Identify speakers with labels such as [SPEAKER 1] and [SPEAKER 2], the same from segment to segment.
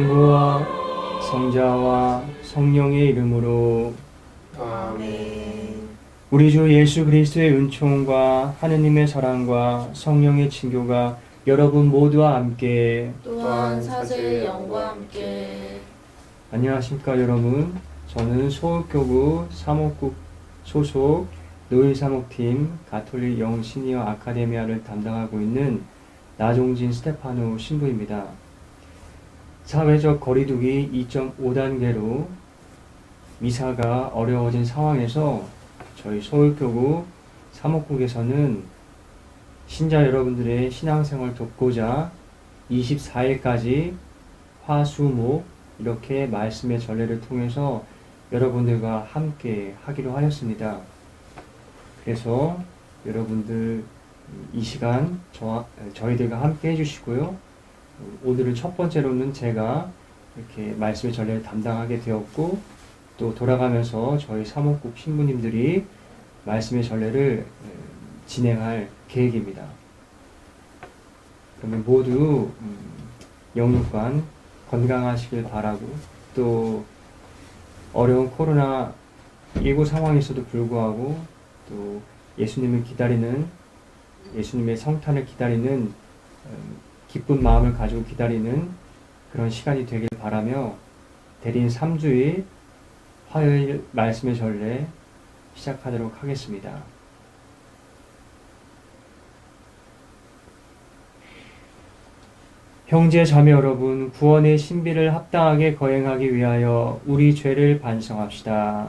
[SPEAKER 1] 성부와 성자와 성령의 이름으로
[SPEAKER 2] 아멘.
[SPEAKER 1] 우리 주 예수 그리스도의 은총과 하느님의 사랑과 성령의 친교가 여러분 모두와 함께
[SPEAKER 2] 또한 사제의 영과 함께
[SPEAKER 1] 안녕하십니까 여러분 저는 서울교구 사목국 소속 노일사목팀 가톨릭 영 시니어 아카데미아를 담당하고 있는 나종진 스테파노 신부입니다. 사회적 거리두기 2.5단계로 미사가 어려워진 상황에서 저희 서울교구 사목국에서는 신자 여러분들의 신앙생활 돕고자 24일까지 화수목 이렇게 말씀의 전례를 통해서 여러분들과 함께 하기로 하였습니다. 그래서 여러분들 이 시간 저, 저희들과 함께 해주시고요. 오늘은 첫 번째로는 제가 이렇게 말씀의 전례를 담당하게 되었고 또 돌아가면서 저희 사목국 신부님들이 말씀의 전례를 진행할 계획입니다. 그러면 모두 음, 영육관 건강하시길 바라고 또 어려운 코로나 19 상황에서도 불구하고 또 예수님을 기다리는 예수님의 성탄을 기다리는 음, 기쁜 마음을 가지고 기다리는 그런 시간이 되길 바라며 대린 3주일 화요일 말씀의 전례 시작하도록 하겠습니다. 형제 자매 여러분, 구원의 신비를 합당하게 거행하기 위하여 우리 죄를 반성합시다.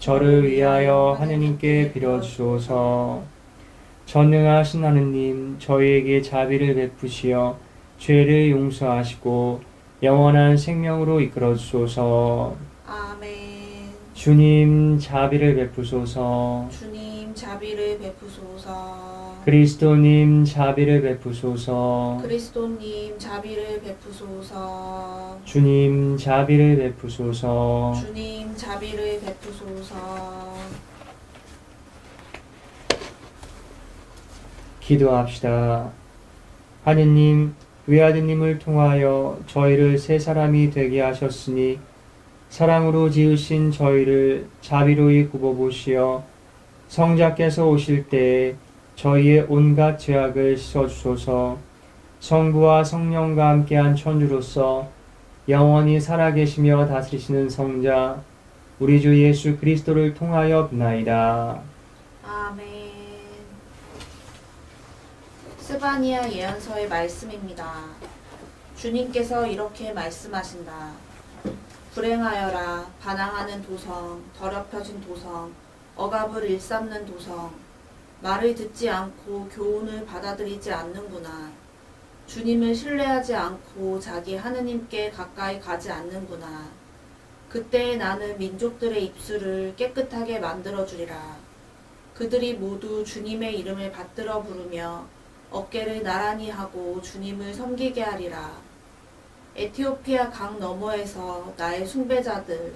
[SPEAKER 1] 저를 위하여 하느님께 빌어주소서. 전능하신 하느님, 저희에게 자비를 베푸시어 죄를 용서하시고 영원한 생명으로 이끌어 주소서.
[SPEAKER 2] 아멘.
[SPEAKER 1] 주님 자비를 베푸소서.
[SPEAKER 2] 주님 자비를 베푸소서.
[SPEAKER 1] 그리스도님 자비를 베푸소서.
[SPEAKER 2] 그리스도님 자비를 베푸소서.
[SPEAKER 1] 주님 자비를 베푸소서.
[SPEAKER 2] 주님 자비를 베푸소서.
[SPEAKER 1] 기도합시다. 하느님, 외아드님을 통하여 저희를 새 사람이 되게 하셨으니 사랑으로 지으신 저희를 자비로이 굽어보시어 성자께서 오실 때에 저희의 온갖 죄악을 씻어주소서 성부와 성령과 함께한 천주로서 영원히 살아계시며 다스리시는 성자 우리 주 예수 그리스도를 통하여 비나이다.
[SPEAKER 2] 아멘. 스바니아 예언서의 말씀입니다. 주님께서 이렇게 말씀하신다. 불행하여라 반항하는 도성, 더럽혀진 도성, 억압을 일삼는 도성, 말을 듣지 않고 교훈을 받아들이지 않는구나. 주님을 신뢰하지 않고 자기 하느님께 가까이 가지 않는구나. 그때 나는 민족들의 입술을 깨끗하게 만들어 주리라. 그들이 모두 주님의 이름을 받들어 부르며 어깨를 나란히 하고 주님을 섬기게 하리라. 에티오피아 강 너머에서 나의 숭배자들,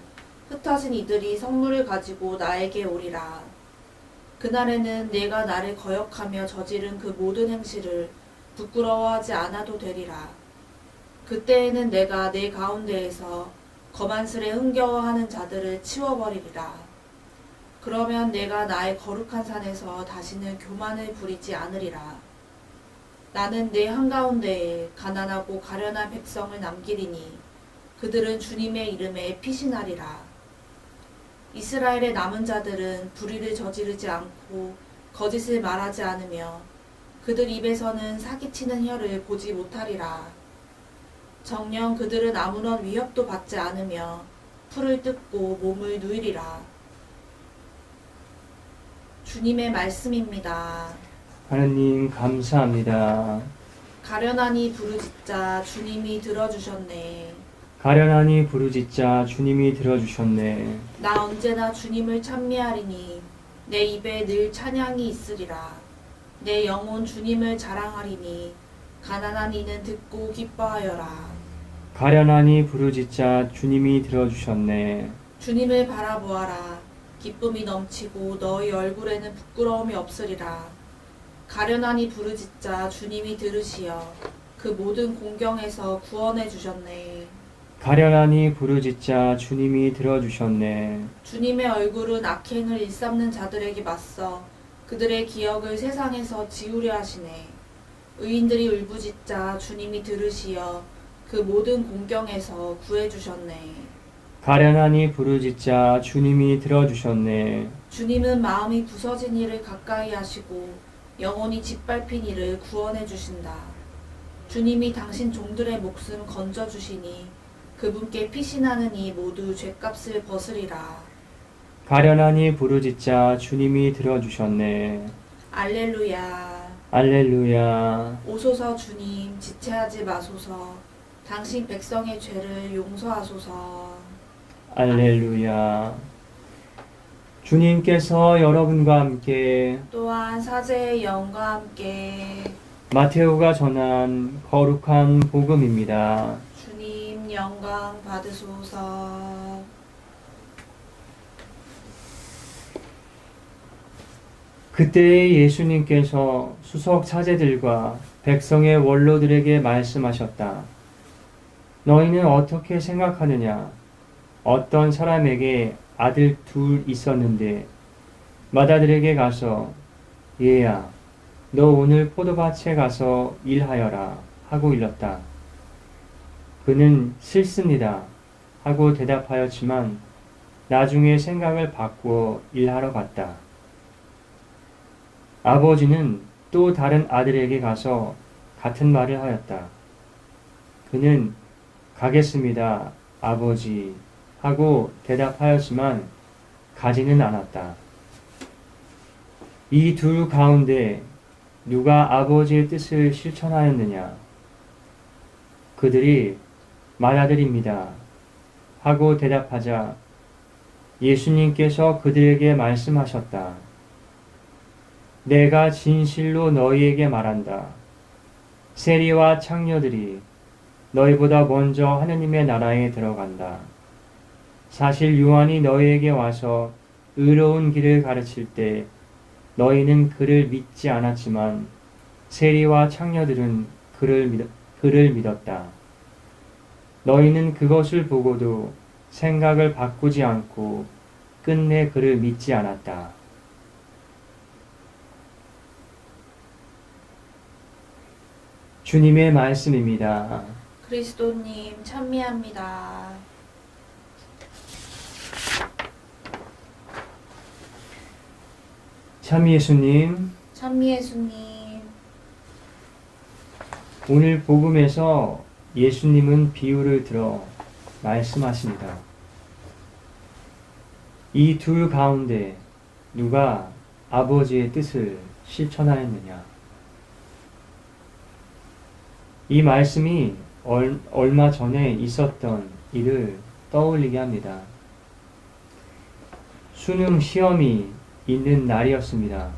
[SPEAKER 2] 흩어진 이들이 선물을 가지고 나에게 오리라. 그날에는 내가 나를 거역하며 저지른 그 모든 행실을 부끄러워하지 않아도 되리라. 그때에는 내가 내 가운데에서 거만스레 흥겨워하는 자들을 치워버리리라. 그러면 내가 나의 거룩한 산에서 다시는 교만을 부리지 않으리라. 나는 내 한가운데에 가난하고 가련한 백성을 남기리니 그들은 주님의 이름에 피신하리라. 이스라엘의 남은 자들은 불의를 저지르지 않고 거짓을 말하지 않으며 그들 입에서는 사기치는 혀를 보지 못하리라. 정녕 그들은 아무런 위협도 받지 않으며 풀을 뜯고 몸을 누이리라. 주님의 말씀입니다.
[SPEAKER 1] 하느님 감사합니다.
[SPEAKER 2] 가련하니 부르짖자 주님이 들어주셨네.
[SPEAKER 1] 가련하니 부르짖자 주님이 들어주셨네.
[SPEAKER 2] 나 언제나 주님을 찬미하리니 내 입에 늘 찬양이 있으리라. 내 영혼 주님을 자랑하리니 가난한 이는 듣고 기뻐하여라.
[SPEAKER 1] 가련하니 부르짖자 주님이 들어주셨네.
[SPEAKER 2] 주님을 바라보아라. 기쁨이 넘치고 너희 얼굴에는 부끄러움이 없으리라. 가련하니 부르짖자 주님이 들으시어 그 모든 공경에서 구원해 주셨네.
[SPEAKER 1] 가련하니 부르짖자 주님이 들어주셨네.
[SPEAKER 2] 주님의 얼굴은 악행을 일삼는 자들에게 맞서 그들의 기억을 세상에서 지우려 하시네. 의인들이 울부짖자 주님이 들으시어 그 모든 공경에서 구해 주셨네.
[SPEAKER 1] 가련하니 부르짖자 주님이 들어주셨네.
[SPEAKER 2] 주님은 마음이 부서진 이를 가까이 하시고 영혼이 짓밟힌 이를 구원해 주신다. 주님이 당신 종들의 목숨 건져 주시니 그분께 피신하는 이 모두 죄값을 벗으리라.
[SPEAKER 1] 가련하니 부르짖자 주님이 들어주셨네.
[SPEAKER 2] 알렐루야.
[SPEAKER 1] 알렐루야.
[SPEAKER 2] 오소서 주님 지체하지 마소서. 당신 백성의 죄를 용서하소서.
[SPEAKER 1] 알렐루야. 주님께서 여러분과 함께
[SPEAKER 2] 또한 사제의 영과 함께
[SPEAKER 1] 마테오가 전한 거룩한 복음입니다.
[SPEAKER 2] 영광 받으소서.
[SPEAKER 1] 그때 예수님께서 수석 차제들과 백성의 원로들에게 말씀하셨다. 너희는 어떻게 생각하느냐? 어떤 사람에게 아들 둘 있었는데 마다들에게 가서 얘야, 너 오늘 포도밭에 가서 일하여라 하고 일렀다. 그는 싫습니다 하고 대답하였지만 나중에 생각을 바꾸어 일하러 갔다. 아버지는 또 다른 아들에게 가서 같은 말을 하였다. 그는 가겠습니다, 아버지, 하고 대답하였지만 가지는 않았다. 이 둘 가운데 누가 아버지의 뜻을 실천하였느냐? 그들이 맏아들입니다. 하고 대답하자 예수님께서 그들에게 말씀하셨다. 내가 진실로 너희에게 말한다. 세리와 창녀들이 너희보다 먼저 하느님의 나라에 들어간다. 사실 요한이 너희에게 와서 의로운 길을 가르칠 때 너희는 그를 믿지 않았지만 세리와 창녀들은 그를, 믿, 그를 믿었다. 너희는 그것을 보고도 생각을 바꾸지 않고 끝내 그를 믿지 않았다. 주님의 말씀입니다.
[SPEAKER 2] 그리스도님 찬미합니다.
[SPEAKER 1] 참 예수님,
[SPEAKER 2] 찬미 예수님.
[SPEAKER 1] 오늘 복음에서 예수님은 비유를 들어 말씀하십니다. 이 둘 가운데 누가 아버지의 뜻을 실천하였느냐? 이 말씀이 얼, 얼마 전에 있었던 일을 떠올리게 합니다. 수능 시험이 있는 날이었습니다.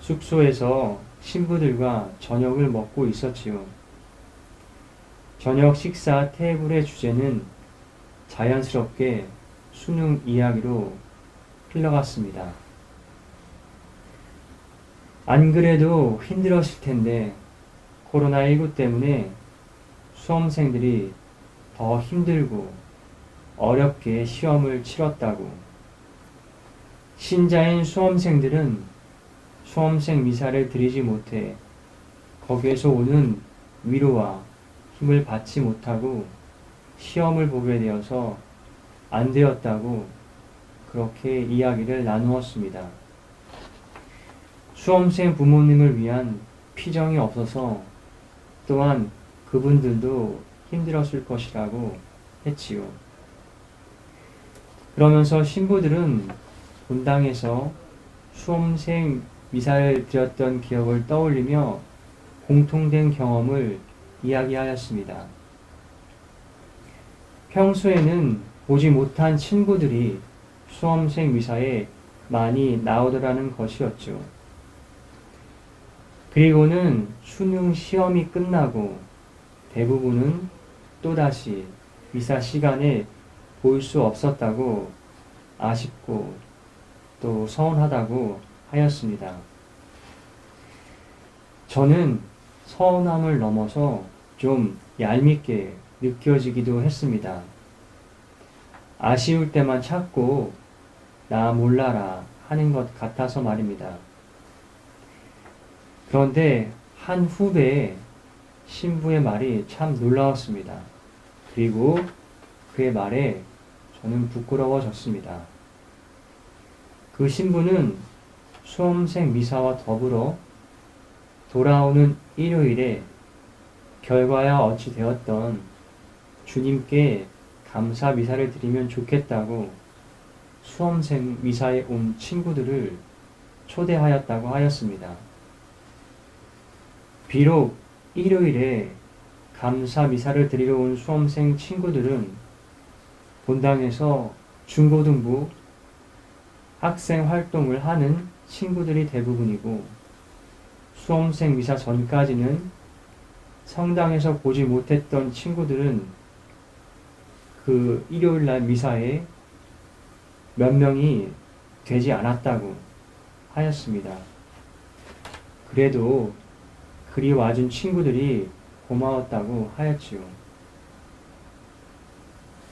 [SPEAKER 1] 숙소에서 신부들과 저녁을 먹고 있었지요. 저녁 식사 테이블의 주제는 자연스럽게 수능 이야기로 흘러갔습니다. 안 그래도 힘들었을 텐데 코로나19 때문에 수험생들이 더 힘들고 어렵게 시험을 치렀다고 신자인 수험생들은 수험생 미사를 드리지 못해 거기에서 오는 위로와 힘을 받지 못하고 시험을 보게 되어서 안 되었다고 그렇게 이야기를 나누었습니다. 수험생 부모님을 위한 피정이 없어서 또한 그분들도 힘들었을 것이라고 했지요. 그러면서 신부들은 본당에서 수험생 미사를 드렸던 기억을 떠올리며 공통된 경험을 이야기하였습니다. 평소에는 보지 못한 친구들이 수험생 미사에 많이 나오더라는 것이었죠. 그리고는 수능 시험이 끝나고 대부분은 또다시 미사 시간에 볼 수 없었다고 아쉽고 또 서운하다고 하였습니다. 저는 서운함을 넘어서 좀 얄밉게 느껴지기도 했습니다. 아쉬울 때만 찾고 나 몰라라 하는 것 같아서 말입니다. 그런데 한 후배의 신부의 말이 참 놀라웠습니다. 그리고 그의 말에 저는 부끄러워졌습니다. 그 신부는 수험생 미사와 더불어 돌아오는 일요일에 결과야 어찌 되었던 주님께 감사 미사를 드리면 좋겠다고 수험생 미사에 온 친구들을 초대하였다고 하였습니다. 비록 일요일에 감사 미사를 드리러 온 수험생 친구들은 본당에서 중고등부 학생 활동을 하는 친구들이 대부분이고 수험생 미사 전까지는 성당에서 보지 못했던 친구들은 그 일요일 날 미사에 몇 명이 되지 않았다고 하였습니다. 그래도 그리 와준 친구들이 고마웠다고 하였지요.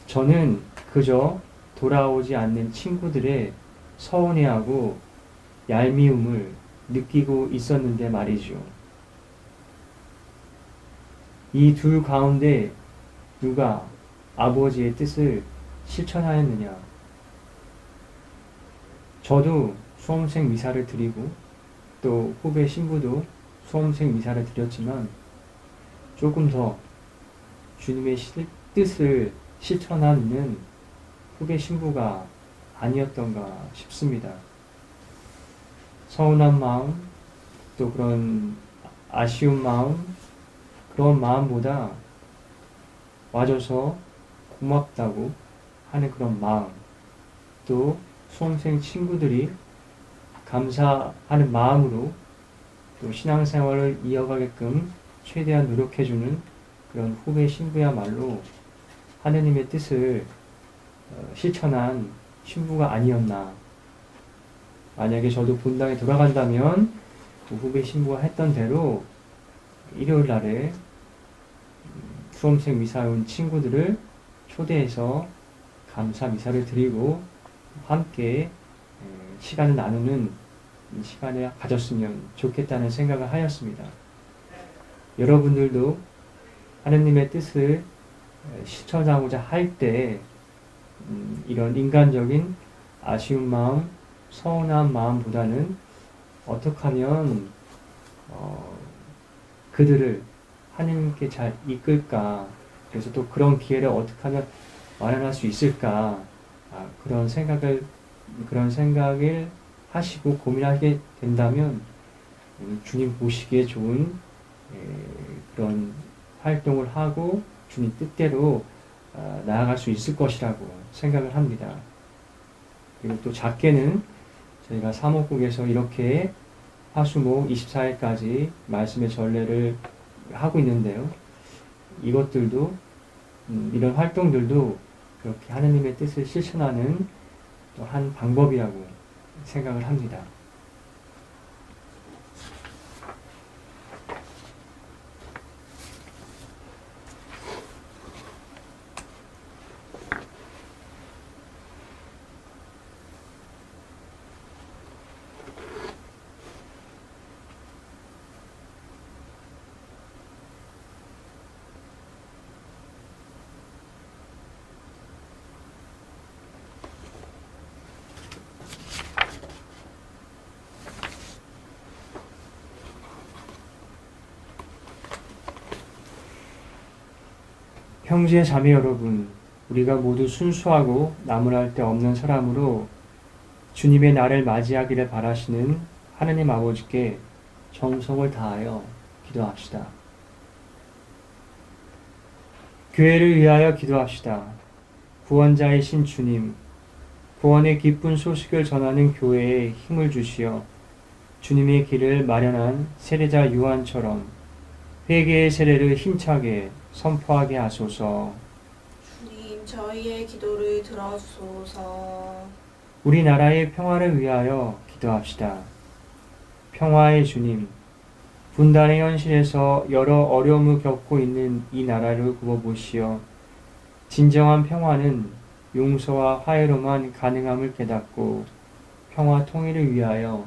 [SPEAKER 1] 저는 그저 돌아오지 않는 친구들의 서운해하고 얄미움을 느끼고 있었는데 말이죠. 이 둘 가운데 누가 아버지의 뜻을 실천하였느냐? 저도 수험생 미사를 드리고 또 후배 신부도 수험생 미사를 드렸지만 조금 더 주님의 실- 뜻을 실천하는 후배 신부가 아니었던가 싶습니다. 서운한 마음, 또 그런 아쉬운 마음, 그런 마음보다 와줘서 고맙다고 하는 그런 마음, 또 수험생 친구들이 감사하는 마음으로 또 신앙생활을 이어가게끔 최대한 노력해주는 그런 후배 신부야말로 하느님의 뜻을 어, 실천한 신부가 아니었나. 만약에 저도 본당에 돌아간다면 그 후배 신부가 했던 대로 일요일 날에 음, 수험생 미사에 온 친구들을 초대해서 감사 미사를 드리고 함께 에, 시간을 나누는 이 시간을 가졌으면 좋겠다는 생각을 하였습니다. 여러분들도 하느님의 뜻을 에, 실천하고자 할때 음, 이런 인간적인 아쉬운 마음, 서운한 마음보다는 어떻게 하면 어, 그들을 하나님께 잘 이끌까 그래서 또 그런 기회를 어떻게 하면 마련할 수 있을까 아, 그런 생각을 그런 생각을 하시고 고민하게 된다면 음, 주님 보시기에 좋은 에, 그런 활동을 하고 주님 뜻대로 아, 나아갈 수 있을 것이라고 생각을 합니다. 그리고 또 작게는 저희가 사목국에서 이렇게 화수목 24일까지 말씀의 전례를 하고 있는데요. 이것들도 음, 이런 활동들도 그렇게 하느님의 뜻을 실천하는 또 한 방법이라고 생각을 합니다. 형제 자매 여러분, 우리가 모두 순수하고 나무랄 데 없는 사람으로 주님의 날을 맞이하기를 바라시는 하느님 아버지께 정성을 다하여 기도합시다. 교회를 위하여 기도합시다. 구원자이신 주님, 구원의 기쁜 소식을 전하는 교회에 힘을 주시어 주님의 길을 마련한 세례자 요한처럼 회개의 세례를 힘차게 선포하게 하소서.
[SPEAKER 2] 주님, 저희의 기도를 들어주소서.
[SPEAKER 1] 우리나라의 평화를 위하여 기도합시다. 평화의 주님, 분단의 현실에서 여러 어려움을 겪고 있는 이 나라를 굽어보시어 진정한 평화는 용서와 화해로만 가능함을 깨닫고 평화 통일을 위하여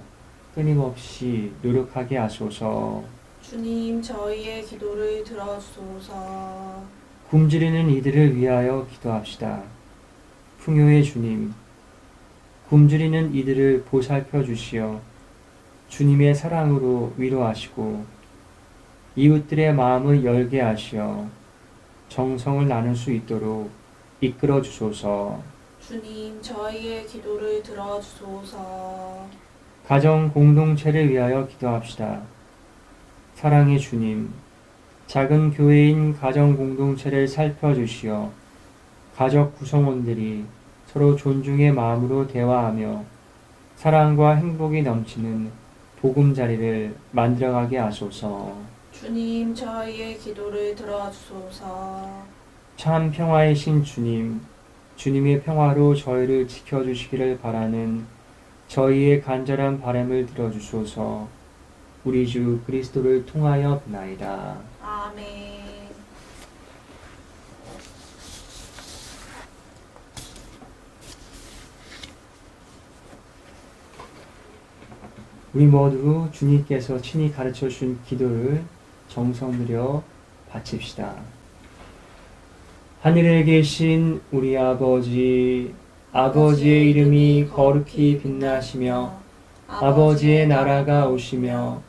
[SPEAKER 1] 끊임없이 노력하게 하소서.
[SPEAKER 2] 주님, 저희의 기도를 들어주소서.
[SPEAKER 1] 굶주리는 이들을 위하여 기도합시다. 풍요의 주님, 굶주리는 이들을 보살펴 주시어 주님의 사랑으로 위로하시고 이웃들의 마음을 열게 하시어 정성을 나눌 수 있도록 이끌어 주소서.
[SPEAKER 2] 주님, 저희의 기도를 들어 주소서.
[SPEAKER 1] 가정 공동체를 위하여 기도합시다. 사랑의 주님, 작은 교회인 가정 공동체를 살펴주시어 가족 구성원들이 서로 존중의 마음으로 대화하며 사랑과 행복이 넘치는 보금자리를 만들어가게 하소서.
[SPEAKER 2] 주님, 저희의 기도를 들어주소서.
[SPEAKER 1] 참 평화의 신 주님, 주님의 평화로 저희를 지켜주시기를 바라는 저희의 간절한 바람을 들어주소서. 우리 주 그리스도를 통하여 나이다.
[SPEAKER 2] 아멘.
[SPEAKER 1] 우리 모두 주님께서 친히 가르쳐 준 기도를 정성 들여 바칩시다. 하늘에 계신 우리 아버지, 아버지의 이름이 거룩히 빛나시며 아버지의 나라가 오시며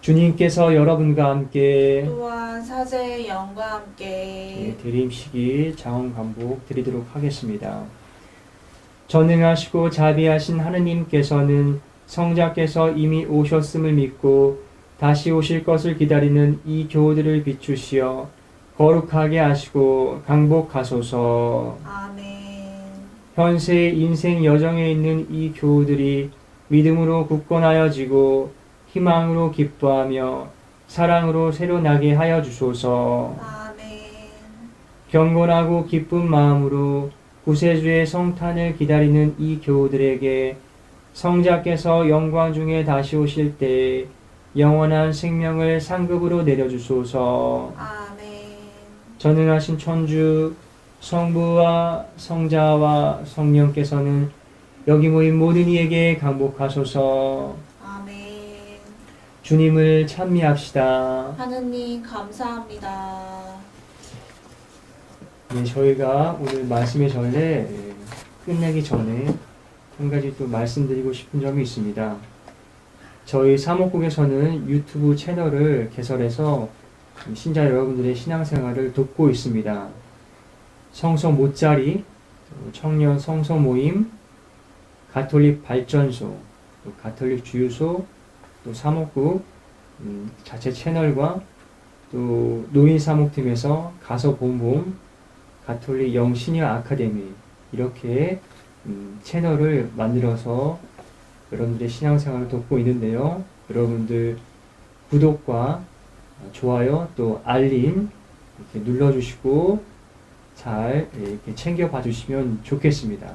[SPEAKER 1] 주님께서 여러분과 함께
[SPEAKER 2] 또한 사제의 영과
[SPEAKER 1] 네,
[SPEAKER 2] 함께
[SPEAKER 1] 대림식이 자원 반복 드리도록 하겠습니다. 전능하시고 자비하신 하느님께서는 성자께서 이미 오셨음을 믿고 다시 오실 것을 기다리는 이 교우들을 비추시어 거룩하게 하시고 강복하소서.
[SPEAKER 2] 아멘.
[SPEAKER 1] 현세의 인생 여정에 있는 이 교우들이 믿음으로 굳건하여지고 희망으로 기뻐하며 사랑으로 새로 나게 하여 주소서.
[SPEAKER 2] 아멘.
[SPEAKER 1] 경건하고 기쁜 마음으로 구세주의 성탄을 기다리는 이 교우들에게 성자께서 영광 중에 다시 오실 때 영원한 생명을 상급으로 내려주소서.
[SPEAKER 2] 아멘.
[SPEAKER 1] 전능하신 천주 성부와 성자와 성령께서는 여기 모인 모든 이에게 강복하소서. 주님을 찬미합시다.
[SPEAKER 2] 하느님 감사합니다.
[SPEAKER 1] 네, 저희가 오늘 말씀의 전례 예, 끝내기 전에 한 가지 또 말씀드리고 싶은 점이 있습니다. 저희 사목국에서는 유튜브 채널을 개설해서 신자 여러분들의 신앙생활을 돕고 있습니다. 성서 모짜리, 또 청년 성서 모임, 가톨릭 발전소, 또 가톨릭 주유소, 또 사목국 음, 자체 채널과 또 노인 사목팀에서 가서 본봄 가톨릭 영시니어 아카데미 이렇게 음, 채널을 만들어서 여러분들의 신앙생활을 돕고 있는데요. 여러분들 구독과 좋아요 또 알림 눌러주시고 잘 예, 이렇게 챙겨봐 주시면 좋겠습니다.